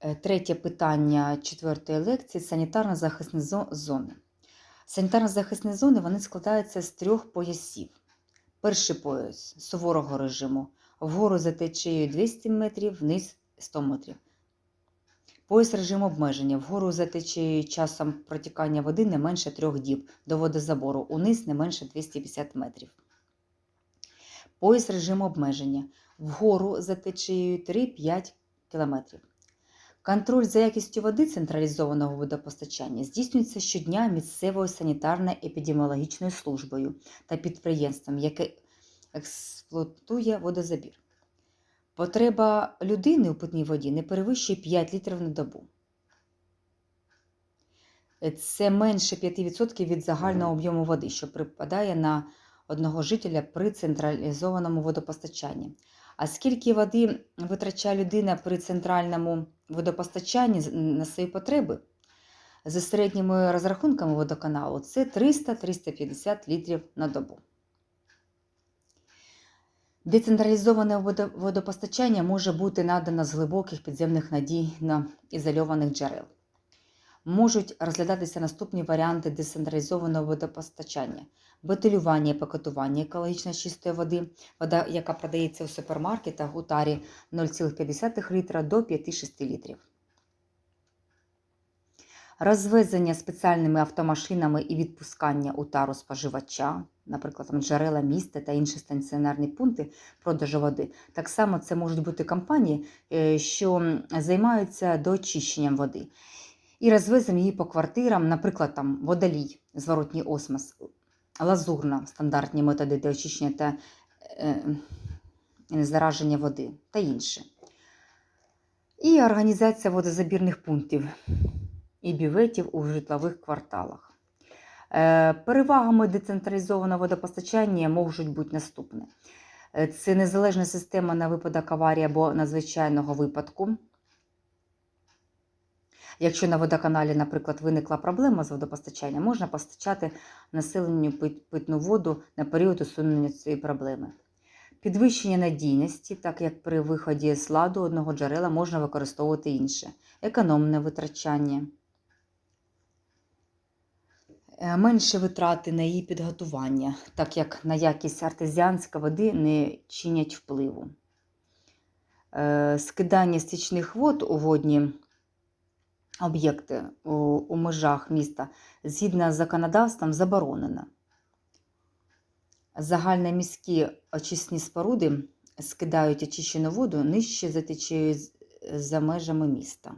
Е, Третє питання четвертої лекції санітарно-захисні зо- зони. Санітарно-захисні зони вони складаються з трьох поясів. Перший пояс суворого режиму. Вгору за течією 200 метрів, вниз 100 метрів. Пояс режиму обмеження. Вгору за течією часом протікання води не менше трьох діб, до водозабору, униз не менше 250 метрів. Пояс режиму обмеження. Вгору за течією 3-5 км. Контроль за якістю води централізованого водопостачання здійснюється щодня місцевою санітарно-епідеміологічною службою та підприємством, яке експлуатує водозабір. Потреба людини у питній воді не перевищує 5 літрів на добу. Це менше 5% від загального об'єму води, що припадає на одного жителя при централізованому водопостачанні. А скільки води витрачає людина при центральному водопостачанні на свої потреби? За середніми розрахунками водоканалу це 300-350 літрів на добу. Децентралізоване водопостачання може бути надано з глибоких підземних надійно ізольованих джерел. Можуть розглядатися наступні варіанти децентралізованого водопостачання: бутилювання і пакетування екологічно чистої води, вода, яка продається у супермаркетах у тарі 0,5 літра до 5-6 літрів. Розвезення спеціальними автомашинами і відпускання у тару споживача, наприклад, там джерела міста та інші стаціонарні пункти продажу води. Так само це можуть бути компанії, е, що займаються доочищенням води. І розвеземо її по квартирам, наприклад, там водолій, зворотній осмос, лазурна, стандартні методи для очищення та е, зараження води та інше. І організація водозабірних пунктів і бюветів у житлових кварталах. Е, Перевагами децентралізованого водопостачання можуть бути наступні. Е, Це незалежна система на випадок аварії або надзвичайного випадку. Якщо на водоканалі, наприклад, виникла проблема з водопостачанням, можна постачати населенню питну воду на період усунення цієї проблеми. Підвищення надійності, так як при виході з ладу одного джерела можна використовувати інше. Економне витрачання. Е, Менше витрати на її підготування, так як на якість артезіанської води не чинять впливу. Е, Скидання стічних вод у водні об'єкти у, у межах міста згідно з законодавством заборонено. Загальноміські очисні споруди скидають очищену воду нижче за течією за межами міста.